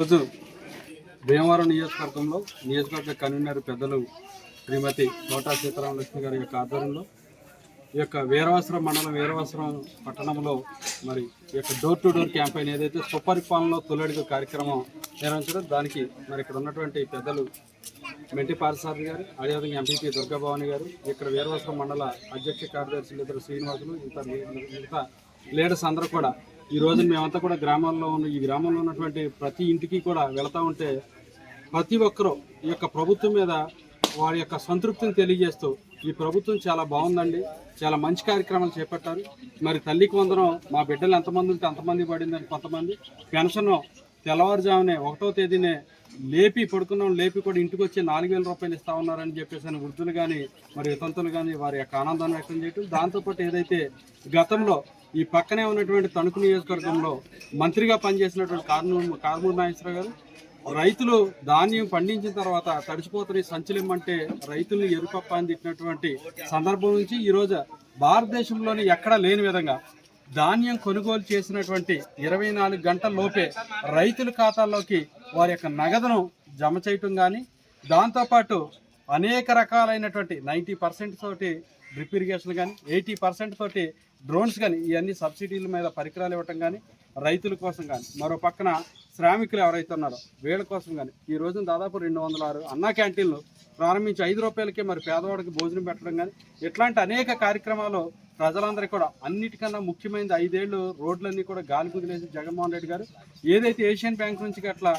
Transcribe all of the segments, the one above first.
రోజు భీమవరం నియోజకవర్గంలో నియోజకవర్గ కన్వీనర్ పెద్దలు శ్రీమతి కోటా సీతారామ లక్ష్మి గారి యొక్క ఆధ్వర్యంలో ఈ యొక్క వీరవసరం మండలం వీరవసరం పట్టణంలో మరి ఈ యొక్క డోర్ టు డోర్ క్యాంపెయిన్ ఏదైతే సుపరిపాలనలో తొలడుగు కార్యక్రమం నిర్వహించడం దానికి మరి ఇక్కడ ఉన్నటువంటి పెద్దలు మెంటి పారసారథి గారు అదేవిధంగా ఎంపీపీ దుర్గాభవాని గారు ఇక్కడ వీరవసరం మండల అధ్యక్ష కార్యదర్శులు ఇద్దరు శ్రీనివాసులు ఇంత మిగతా లీడర్స్ అందరూ కూడా ఈ రోజు మేమంతా కూడా గ్రామాల్లో ఉన్న ఈ గ్రామంలో ఉన్నటువంటి ప్రతి ఇంటికి కూడా వెళతా ఉంటే ప్రతి ఒక్కరూ ఈ యొక్క ప్రభుత్వం మీద వారి యొక్క సంతృప్తిని తెలియజేస్తూ ఈ ప్రభుత్వం చాలా బాగుందండి. చాలా మంచి కార్యక్రమాలు చేపట్టారు. మరి తల్లికి వందనం మా బిడ్డలు ఎంతమంది ఉంటే అంతమంది పడిందని కొంతమంది. పెన్షన్ తెల్లవారుజామునే ఒకటో తేదీనే లేపి పడుకున్నాం లేపి కూడా ఇంటికి వచ్చి నాలుగు వేల రూపాయలు ఇస్తా ఉన్నారని చెప్పేసి అని వృద్ధులు కానీ మరి వితంతులు కానీ వారి యొక్క ఆనందాన్ని వ్యక్తం చేయటం. దాంతోపాటు ఏదైతే గతంలో ఈ పక్కనే ఉన్నటువంటి తణుకు నియోజకవర్గంలో మంత్రిగా పనిచేసినటువంటి కార్మూర్ కార్మూర్ నాగేశ్వరరావు గారు రైతులు ధాన్యం పండించిన తర్వాత తడిచిపోతున్న సంచలిమ్మంటే రైతుల్ని ఎరుపప్ప అని తిట్టినటువంటి సందర్భం నుంచి ఈరోజు భారతదేశంలోని ఎక్కడా లేని విధంగా ధాన్యం కొనుగోలు చేసినటువంటి ఇరవై నాలుగు గంటల లోపే రైతుల ఖాతాల్లోకి వారి యొక్క నగదును జమ చేయటం కానీ దాంతోపాటు అనేక రకాలైనటువంటి నైంటీ పర్సెంట్ తోటి డ్రిప్ ఇరిగేషన్ కానీ ఎయిటీ పర్సెంట్ తోటి డ్రోన్స్ కానీ ఇవన్నీ సబ్సిడీల మీద పరికరాలు ఇవ్వటం కానీ రైతుల కోసం కానీ మరో పక్కన శ్రామికులు ఎవరైతే ఉన్నారో వీళ్ళ కోసం కానీ ఈ రోజున దాదాపు రెండు వందల ఆరు అన్నా క్యాంటీన్లు ప్రారంభించి ఐదు రూపాయలకే మరి పేదవాడికి భోజనం పెట్టడం కానీ ఇట్లాంటి అనేక కార్యక్రమాలు ప్రజలందరికీ కూడా అన్నిటికన్నా ముఖ్యమైనది ఐదేళ్ళు రోడ్లన్నీ కూడా గాలి కుదిలేసి జగన్మోహన్ రెడ్డి గారు. ఏదైతే ఏషియన్ బ్యాంక్ నుంచి అట్లా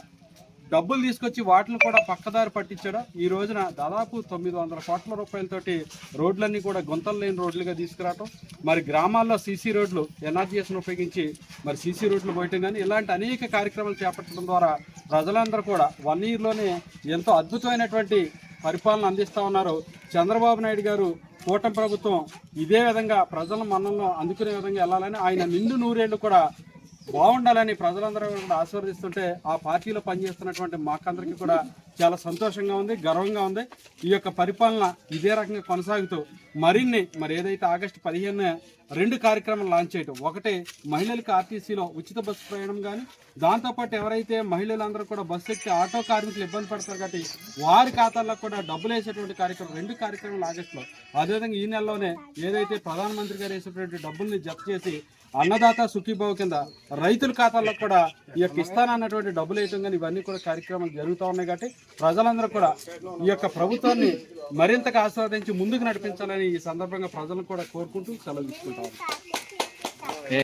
డబ్బులు తీసుకొచ్చి వాటిని కూడా పక్కదారి పట్టించడం? ఈ రోజున దాదాపు తొమ్మిది వందల కోట్ల రూపాయలతోటి రోడ్లన్నీ కూడా గుంతలు లేని రోడ్లుగా తీసుకురావటం. మరి గ్రామాల్లో సీసీ రోడ్లు ఎన్ఆర్జీఎస్ను ఉపయోగించి మరి సీసీ రోడ్లు పోయటం కానీ ఇలాంటి అనేక కార్యక్రమాలు చేపట్టడం ద్వారా ప్రజలందరూ కూడా వన్ ఇయర్లోనే ఎంతో అద్భుతమైనటువంటి పరిపాలన అందిస్తూ ఉన్నారు. చంద్రబాబు నాయుడు గారు కూటమి ప్రభుత్వం ఇదే విధంగా ప్రజల మన్నంలో అందుకునే విధంగా వెళ్ళాలని ఆయన నిండు నూరేళ్ళు కూడా బాగుండాలని ప్రజలందరూ కూడా ఆశీర్వదిస్తుంటే ఆ పార్టీలో పనిచేస్తున్నటువంటి మాకందరికీ కూడా చాలా సంతోషంగా ఉంది గర్వంగా ఉంది. ఈ యొక్క పరిపాలన ఇదే రకంగా కొనసాగుతూ మరిన్ని మరి ఏదైతే ఆగస్టు పదిహేను రెండు కార్యక్రమాలు లాంచ్ చేయటం ఒకటి మహిళలకు ఆర్టీసీలో ఉచిత బస్సు ప్రయాణం కానీ దాంతోపాటు ఎవరైతే మహిళలందరూ కూడా బస్సు ఎక్కి ఆటో కార్మికులు ఇబ్బంది పడతారు కాబట్టి వారి ఖాతాల్లో కూడా డబ్బులు వేసేటువంటి కార్యక్రమం రెండు కార్యక్రమాలు ఆగస్టులో. అదేవిధంగా ఈ నెలలోనే ఏదైతే ప్రధానమంత్రి గారు వేసేటువంటి డబ్బుల్ని జప్తు చేసి అన్నదాత సుఖీభావ కింద రైతుల ఖాతాల్లో కూడా ఈ యొక్క ఇస్తానన్నటువంటి డబ్బులు వేయటం కానీ ఇవన్నీ కూడా కార్యక్రమాలు జరుగుతూ ఉన్నాయి కాబట్టి ప్రజలందరూ కూడా ఈ యొక్క ప్రభుత్వాన్ని మరింతగా ఆస్వాదించి ముందుకు నడిపించాలని ఈ సందర్భంగా ప్రజలను కూడా కోరుకుంటూ సెలవు తీసుకుంటాం.